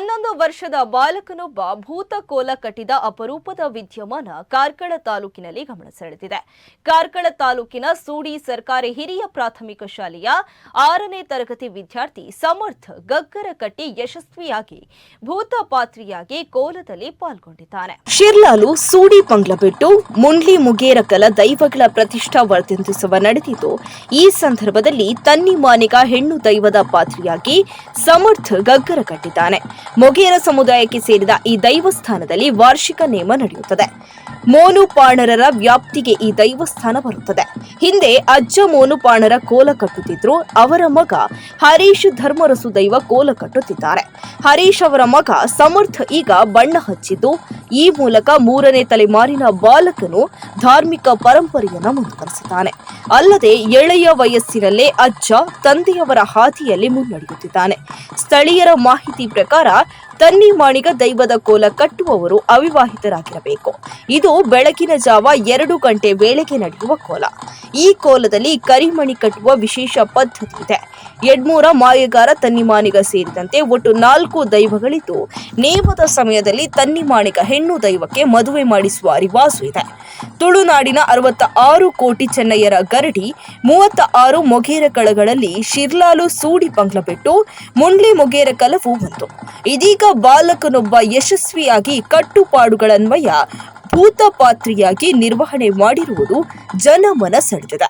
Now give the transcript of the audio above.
ಹನ್ನೊಂದು ವರ್ಷದ ಬಾಲಕನೊಬ್ಬ ಭೂತ ಕೋಲ ಕಟ್ಟಿದ ಅಪರೂಪದ ವಿದ್ಯಮಾನ ಕಾರ್ಕಳ ತಾಲೂಕಿನಲ್ಲಿ ಗಮನ ಸೆಳೆದಿದೆ. ಕಾರ್ಕಳ ತಾಲೂಕಿನ ಸೂಡಿ ಸರ್ಕಾರಿ ಹಿರಿಯ ಪ್ರಾಥಮಿಕ ಶಾಲೆಯ ಆರನೇ ತರಗತಿ ವಿದ್ಯಾರ್ಥಿ ಸಮರ್ಥ ಗಗ್ಗರ ಕಟ್ಟಿ ಯಶಸ್ವಿಯಾಗಿ ಭೂತ ಪಾತ್ರಿಯಾಗಿ ಕೋಲದಲ್ಲಿ ಪಾಲ್ಗೊಂಡಿದ್ದಾನೆ. ಶಿರ್ಲಾಲು ಸೂಡಿ ಪಂಗ್ಲ ಬಿಟ್ಟು ಮುಂಡ್ಲಿ ಮುಗೇರ ಕಲ ದೈವಗಳ ಪ್ರತಿಷ್ಠಾ ವರ್ಧಿಸುವ ನಡೆದಿದ್ದು, ಈ ಸಂದರ್ಭದಲ್ಲಿ ತನ್ನಿ ಮಾನಿಗ ಹೆಣ್ಣು ದೈವದ ಪಾತ್ರಿಯಾಗಿ ಸಮರ್ಥ ಗಗ್ಗರ ಕಟ್ಟಿದ್ದಾನೆ. ಮೊಗೇರ ಸಮುದಾಯಕ್ಕೆ ಸೇರಿದ ಈ ದೈವಸ್ಥಾನದಲ್ಲಿ ವಾರ್ಷಿಕ ನೇಮ ನಡೆಯುತ್ತದೆ. ಮೋನುಪಾಣರರ ವ್ಯಾಪ್ತಿಗೆ ಈ ದೈವಸ್ಥಾನ ಬರುತ್ತದೆ. ಹಿಂದೆ ಅಜ್ಜ ಮೋನುಪಾಣರ ಕೋಲ ಕಟ್ಟುತ್ತಿದ್ರು, ಅವರ ಮಗ ಹರೀಶ್ ಧರ್ಮರಸು ದೈವ ಕೋಲ ಕಟ್ಟುತ್ತಿದ್ದಾರೆ. ಹರೀಶ್ ಅವರ ಮಗ ಸಮರ್ಥ ಈಗ ಬಣ್ಣ ಹಚ್ಚಿದ್ದು, ಈ ಮೂಲಕ ಮೂರನೇ ತಲೆಮಾರಿನ ಬಾಲಕನು ಧಾರ್ಮಿಕ ಪರಂಪರೆಯನ್ನು ಮುಂದುವರೆಸಿದ್ದಾನೆ ಅಲ್ಲದೆ ಎಳೆಯ ವಯಸ್ಸಿನಲ್ಲೇ ಅಜ್ಜ ತಂದೆಯವರ ಹಾದಿಯಲ್ಲಿ ಮುನ್ನಡೆಯುತ್ತಿದ್ದಾನೆ. ಸ್ಥಳೀಯರ ಮಾಹಿತಿ ಪ್ರಕಾರ ತನ್ನಿ ಮಾಣಿಗ ದೈವದ ಕೋಲ ಕಟ್ಟುವವರು ಅವಿವಾಹಿತರಾಗಿರಬೇಕು. ಇದು ಬೆಳಕಿನ ಜಾವ ಎರಡು ಗಂಟೆ ವೇಳೆಗೆ ನಡೆಯುವ ಕೋಲ. ಈ ಕೋಲದಲ್ಲಿ ಕರಿಮಣಿ ಕಟ್ಟುವ ವಿಶೇಷ ಪದ್ಧತಿ ಇದೆ ಯಡ್ಮೂರ ಮಾಯಗಾರ ತನ್ನಿಮಾನಿಗ ಸೇರಿದಂತೆ ಒಟ್ಟು ನಾಲ್ಕು ದೈವಗಳಿದ್ದು, ನೇಮದ ಸಮಯದಲ್ಲಿ ತನ್ನಿಮಾಣಿಗ ಹೆಣ್ಣು ದೈವಕ್ಕೆ ಮದುವೆ ಮಾಡಿಸುವ ರಿವಾಸು ಇದೆ. ತುಳುನಾಡಿನ ಅರವತ್ತ ಆರು ಕೋಟಿ ಚೆನ್ನಯ್ಯರ ಗರಡಿ ಮೂವತ್ತ ಆರು ಮೊಗೇರ ಕಳಗಳಲ್ಲಿ ಶಿರ್ಲಾಲು ಸೂಡಿ ಪಂಗ್ಲಬೆಟ್ಟು ಮುಂಡ್ಲಿ ಮೊಗೇರ ಕಲವು ಬಂತು. ಇದೀಗ ಬಾಲಕನೊಬ್ಬ ಯಶಸ್ವಿಯಾಗಿ ಕಟ್ಟುಪಾಡುಗಳನ್ವಯ ಭೂತಪಾತ್ರಿಯಾಗಿ ನಿರ್ವಹಣೆ ಮಾಡಿರುವುದು ಜನಮನ ಸೆಳೆದಿದೆ.